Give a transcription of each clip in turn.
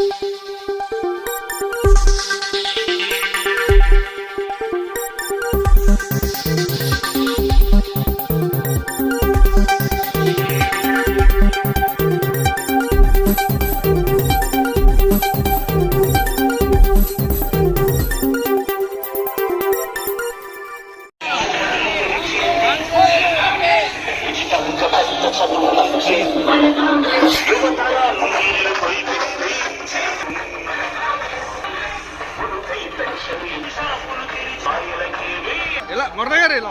ఇలా మురళ గారు ఇలా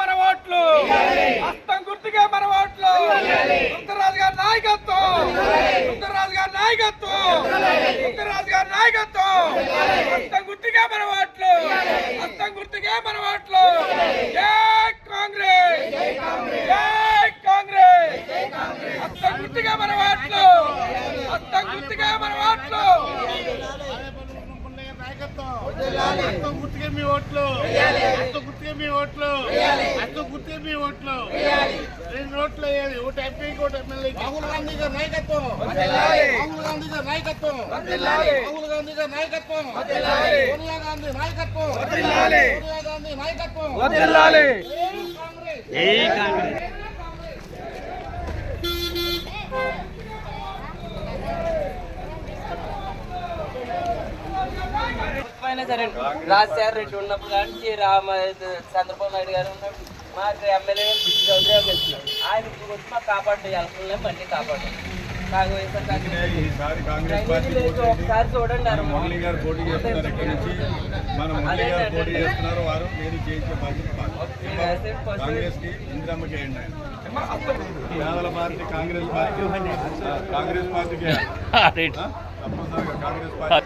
మన ఓట్లు. హస్తం గుర్తుగా మన ఓట్లు. సుందరరాజు గారి నాయకత్వం. సుందరరాజు గారి నాయకత్వం. సుందరరాజు గారి నాయకత్వం. హస్తం గుర్తుగా మన ఓట్లు. హస్తం గుర్తుగా మన ఓట్లు. జై కాంగ్రెస్ జై కాంగ్రెస్ హస్తం గుర్తుగా మన ఓట్లు హస్తం గుర్తుగా మన ఓట్లు అంత గుర్తుగా మీ ఓట్లు. అంత గుర్తుగా మీ ఓట్లు. అంత గుర్తుగా మీ ఓట్లు. రెండు ఓట్లు వేయాలి. ఒకటి ఎంపీకి ఒకటి ఎమ్మెల్యే. రాహుల్ గాంధీ గారి నాయకత్వం. రాహుల్ గాంధీ గారి నాయకత్వం. రాహుల్ గాంధీ గారి నాయకత్వం. సోనియా గాంధీ నాయకత్వం. సోనియా గాంధీ నాయకత్వం. కాంగ్రెస్. సరే. రాజశేఖర రెడ్డి ఉన్నప్పుడు కానీ రామ చంద్రబాబు నాయుడు గారు ఉన్నప్పుడు మాకు ఎమ్మెల్యే చౌదరి. ఆయన ఇప్పుడు వచ్చి మాకు కాపాడు ఎలక్షన్లే మళ్ళీ కాపాడు. ఒకసారి చూడండి. పేదల పార్టీ కాంగ్రెస్ పార్టీ. కాంగ్రెస్ పార్టీకి. ఆ? తప్పనిసరిగా కాంగ్రెస్ పార్టీ.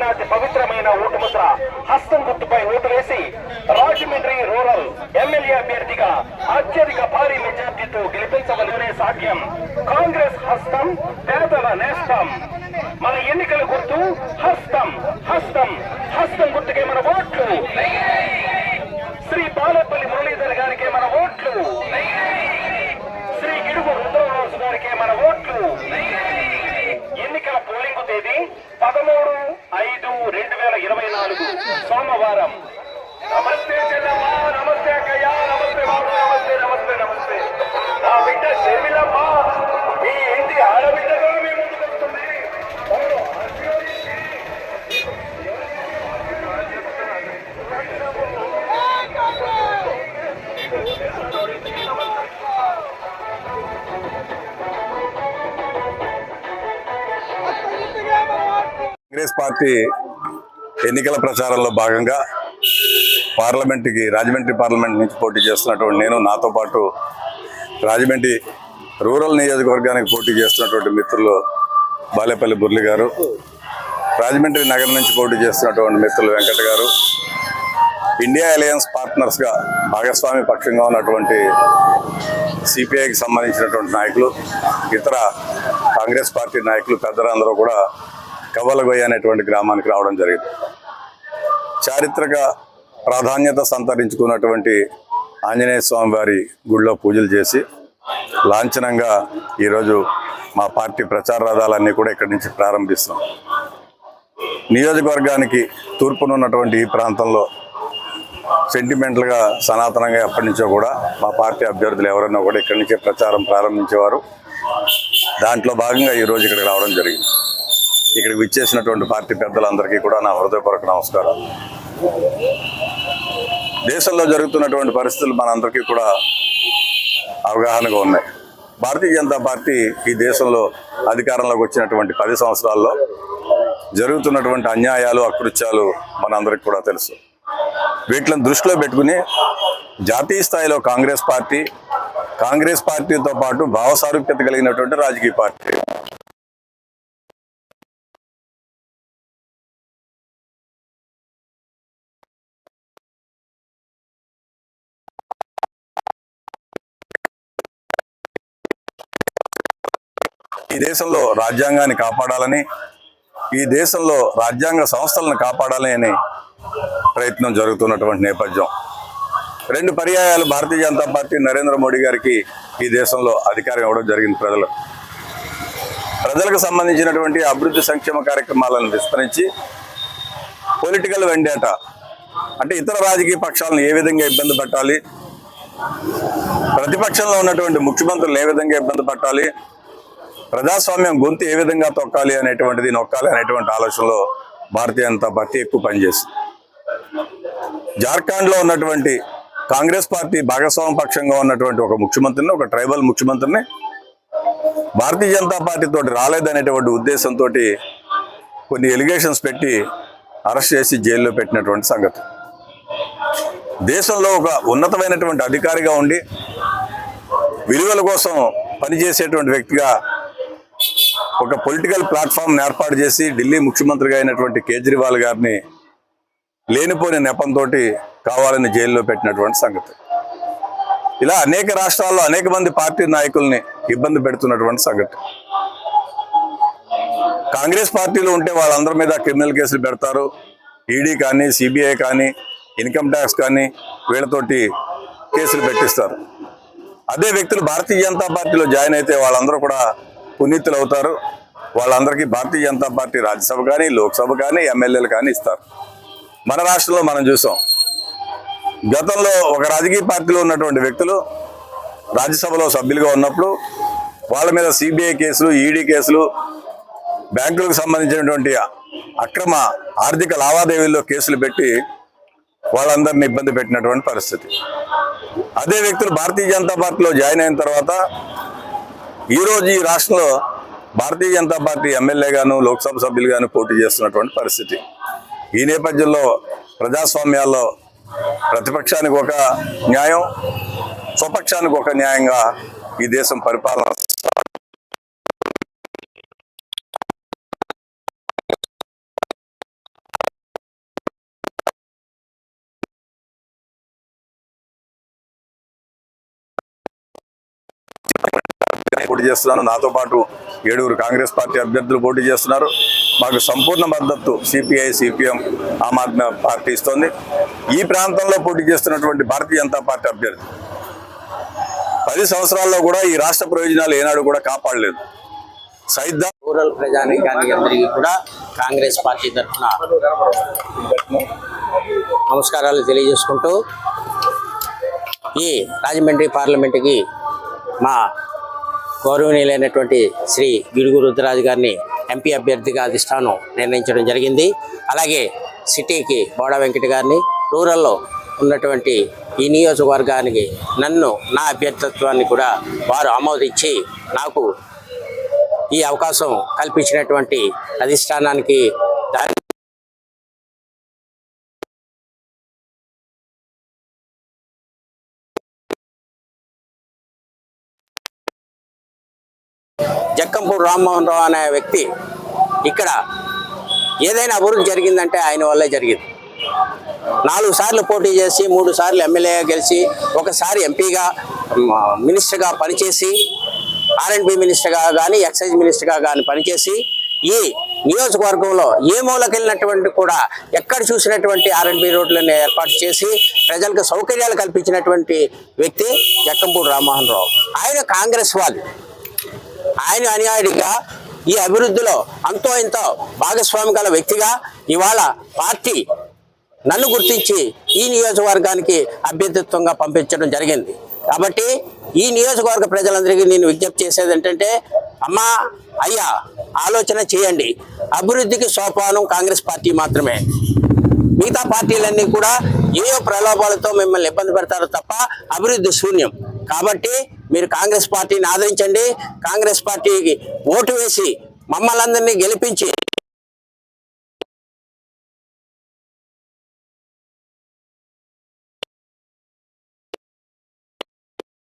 అతి పవిత్రమైన ఓటు ముద్ర హస్తం గుర్తుపై ఓటు వేసి రాజమండ్రి రూరల్ ఎమ్మెల్యే అభ్యర్థిగా అత్యధిక భారీ మెజార్టీతో గెలిపించవలనే సాధ్యం. కాంగ్రెస్ హస్తం పేదల నేస్తం. మన ఎన్నికల గుర్తు హస్తం హస్తం హస్తం గుర్తుకే మన ఓట్లు. శ్రీ బాలపల్లి మురళీధర్ గారికి మన ఓట్లు. శ్రీ గిడుగు రుద్రరాజు గారికి మన ఓట్లు. తేదీ పదమూడు ఐదు రెండు వేల ఇరవై నాలుగు సోమవారం. నమస్తే చెల్లమ్మ నమస్తే అక్కయ్య నమస్తే బాబు నమస్తే నమస్తే నమస్తే. నా బిడ్డ చెవిలమ్మ పార్టీ ఎన్నికల ప్రచారంలో భాగంగా పార్లమెంట్కి రాజమండ్రి పార్లమెంట్ నుంచి పోటీ చేస్తున్నటువంటి నేను నాతో పాటు రాజమండ్రి రూరల్ నియోజకవర్గానికి పోటీ చేస్తున్నటువంటి మిత్రులు బాలేపల్లి బుర్లి గారు రాజమండ్రి నగరం నుంచి పోటీ చేస్తున్నటువంటి మిత్రులు వెంకట గారు ఇండియా అలయన్స్ పార్ట్నర్స్గా భాగస్వామి పక్షంగా ఉన్నటువంటి సిపిఐకి సంబంధించినటువంటి నాయకులు ఇతర కాంగ్రెస్ పార్టీ నాయకులు పెద్దలందరూ కూడా కవ్వలగొయ్య అనేటువంటి గ్రామానికి రావడం జరిగింది. చారిత్రక ప్రాధాన్యత సంతరించుకున్నటువంటి ఆంజనేయ స్వామి వారి గుడిలో పూజలు చేసి లాంఛనంగా ఈరోజు మా పార్టీ ప్రచార రథాలన్నీ కూడా ఇక్కడి నుంచి ప్రారంభిస్తాం నియోజకవర్గానికి తూర్పునున్నటువంటి ఈ ప్రాంతంలో సెంటిమెంటల్గా సనాతనంగా ఎప్పటి నుంచో కూడా మా పార్టీ అభ్యర్థులు ఎవరైనా కూడా ఇక్కడి నుంచే ప్రచారం ప్రారంభించేవారు. దాంట్లో భాగంగా ఈరోజు ఇక్కడికి రావడం జరిగింది. ఇక్కడికి విచ్చేసినటువంటి పార్టీ పెద్దలందరికీ కూడా నా హృదయపూర్వక నమస్కారం దేశంలో జరుగుతున్నటువంటి పరిస్థితులు మనందరికీ కూడా అవగాహనగా ఉన్నాయి. భారతీయ జనతా పార్టీ ఈ దేశంలో అధికారంలోకి వచ్చినటువంటి పది సంవత్సరాల్లో జరుగుతున్నటువంటి అన్యాయాలు అకృత్యాలు మనందరికీ కూడా తెలుసు. వీటిని దృష్టిలో పెట్టుకుని జాతీయ స్థాయిలో కాంగ్రెస్ పార్టీ కాంగ్రెస్ పార్టీతో పాటు భావసారూప్యత కలిగినటువంటి రాజకీయ పార్టీ. ఈ దేశంలో రాజ్యాంగాన్ని కాపాడాలని ఈ దేశంలో రాజ్యాంగ సంస్థలను కాపాడాలని ప్రయత్నం జరుగుతున్నటువంటి నేపథ్యం. రెండు పర్యాయాలు భారతీయ జనతా పార్టీ నరేంద్ర మోడీ గారికి ఈ దేశంలో అధికారం ఇవ్వడం జరిగింది ప్రజలు. ప్రజలకు సంబంధించినటువంటి అభివృద్ధి సంక్షేమ కార్యక్రమాలను విస్తరించి పొలిటికల్ వెండేట అంటే ఇతర రాజకీయ పక్షాలను ఏ విధంగా ఇబ్బంది పెట్టాలి ప్రతిపక్షంలో ఉన్నటువంటి ముఖ్యమంత్రులు ఏ విధంగా ఇబ్బంది పెట్టాలి ప్రజాస్వామ్యం గొంతు ఏ విధంగా తొక్కాలి అనేటువంటిది నొక్కాలి అనేటువంటి ఆలోచనలో భారతీయ జనతా పార్టీ ఎక్కువ పనిచేసింది. జార్ఖండ్లో ఉన్నటువంటి కాంగ్రెస్ పార్టీ భాగస్వామ్య పక్షంగా ఉన్నటువంటి ఒక ముఖ్యమంత్రిని ఒక ట్రైబల్ ముఖ్యమంత్రిని భారతీయ జనతా పార్టీ తోటి రాలేదనేటువంటి ఉద్దేశంతో కొన్ని ఎలిగేషన్స్ పెట్టి అరెస్ట్ చేసి జైల్లో పెట్టినటువంటి సంగతి. దేశంలో ఒక ఉన్నతమైనటువంటి అధికారిగా ఉండి విలువల కోసం పనిచేసేటువంటి వ్యక్తిగా ఒక పొలిటికల్ ప్లాట్ఫామ్ ఏర్పాటు చేసి ఢిల్లీ ముఖ్యమంత్రిగా అయినటువంటి కేజ్రీవాల్ గారిని లేనిపోని నెపంతో కావాలని జైల్లో పెట్టినటువంటి సంగతి. ఇలా అనేక రాష్ట్రాల్లో అనేక మంది పార్టీ నాయకుల్ని ఇబ్బంది పెడుతున్నటువంటి సంగతి. కాంగ్రెస్ పార్టీలో ఉంటే వాళ్ళందరి మీద క్రిమినల్ కేసులు పెడతారు. ఈడీ కానీ సిబిఐ కానీ ఇన్కమ్ ట్యాక్స్ కానీ వీళ్ళతోటి కేసులు పెట్టిస్తారు. అదే వ్యక్తులు భారతీయ జనతా పార్టీలో జాయిన్ అయితే వాళ్ళందరూ కూడా పునీతులు అవుతారు వాళ్ళందరికీ భారతీయ జనతా పార్టీ రాజ్యసభ కానీ లోక్సభ కానీ ఎమ్మెల్యేలు కానీ ఇస్తారు. మన రాష్ట్రంలో మనం చూసాం. గతంలో ఒక రాజకీయ పార్టీలో ఉన్నటువంటి వ్యక్తులు రాజ్యసభలో సభ్యులుగా ఉన్నప్పుడు వాళ్ళ మీద సిబిఐ కేసులు ఈడీ కేసులు బ్యాంకులకు సంబంధించినటువంటి అక్రమ ఆర్థిక లావాదేవీల్లో కేసులు పెట్టి వాళ్ళందరినీ ఇబ్బంది పెట్టినటువంటి పరిస్థితి. అదే వ్యక్తులు భారతీయ జనతా పార్టీలో జాయిన్ అయిన తర్వాత ఈరోజు ఈ రాష్ట్రంలో భారతీయ జనతా పార్టీ ఎమ్మెల్యేగాను లోక్సభ సభ్యులుగాను పోటీ చేస్తున్నటువంటి పరిస్థితి. ఈ నేపథ్యంలో ప్రజాస్వామ్యాల్లో ప్రతిపక్షానికి ఒక న్యాయం స్వపక్షానికి ఒక న్యాయంగా ఈ దేశం పరిపాలన పోటీ చేస్తున్నాను. నాతో పాటు ఏడుగురు కాంగ్రెస్ పార్టీ అభ్యర్థులు పోటీ చేస్తున్నారు. మాకు సంపూర్ణ మద్దతు CPI CPM Aam Aadmi party ఇస్తోంది. ఈ ప్రాంతంలో పోటీ చేస్తున్నటువంటి భారతీయ జనతా పార్టీ అభ్యర్థి. పది సంవత్సరాల్లో కూడా ఈ రాష్ట్ర ప్రయోజనాలు ఏనాడు కూడా కాపాడలేదు. సైద్దా రూరల్ ప్రజానీకానికి అందరికీ కూడా కాంగ్రెస్ పార్టీ తరఫున నమస్కారాలు తెలియజేసుకుంటూ ఈ రాజమండ్రి పార్లమెంటుకి మా గౌరవనీయులైనటువంటి శ్రీ గిడుగు రుద్రరాజు గారిని ఎంపీ అభ్యర్థిగా అధిష్టానం నిర్ణయించడం జరిగింది. అలాగే సిటీకి బోడా వెంకట గారిని రూరల్లో ఉన్నటువంటి ఈ నియోజకవర్గానికి నన్ను నా అభ్యర్థిత్వాన్ని కూడా వారు ఆమోదించి నాకు ఈ అవకాశం కల్పించినటువంటి అధిష్టానానికి జక్కంపూడి రామ్మోహన్ రావు అనే వ్యక్తి ఇక్కడ ఏదైనా అభివృద్ధి జరిగిందంటే ఆయన వల్లే జరిగింది. నాలుగు సార్లు పోటీ చేసి మూడు సార్లు ఎమ్మెల్యేగా గెలిచి ఒకసారి ఎంపీగా మినిస్టర్గా పనిచేసి ఆర్ఎండ్బి మినిస్టర్గా కానీ ఎక్సైజ్ మినిస్టర్గా కానీ పనిచేసి ఈ నియోజకవర్గంలో ఏ మూలకెళ్ళినటువంటి కూడా ఎక్కడ చూసినటువంటి ఆర్ఎండ్బి రోడ్లను ఏర్పాటు చేసి ప్రజలకు సౌకర్యాలు కల్పించినటువంటి వ్యక్తి జక్కంపూడి రామ్మోహన్ రావు. ఆయన కాంగ్రెస్ వాళ్ళు. ఆయన అనుయాయుడిగా ఈ అభివృద్ధిలో అంతో ఇంతో భాగస్వామి గల వ్యక్తిగా ఇవాళ పార్టీ నన్ను గుర్తించి ఈ నియోజకవర్గానికి అభ్యర్థిత్వంగా పంపించడం జరిగింది. కాబట్టి ఈ నియోజకవర్గ ప్రజలందరికీ నేను విజ్ఞప్తి చేసేది ఏంటంటే అమ్మా అయ్యా ఆలోచన చేయండి. అభివృద్ధికి సోపానం కాంగ్రెస్ పార్టీ మాత్రమే. మిగతా పార్టీలన్నీ కూడా ఏయో ప్రలోభాలతో మిమ్మల్ని ఇబ్బంది పెడతారు తప్ప అభివృద్ధి శూన్యం. కాబట్టి మీరు కాంగ్రెస్ పార్టీని ఆదరించండి. కాంగ్రెస్ పార్టీకి ఓటు వేసి మమ్మల్ని అందరినీ గెలిపించి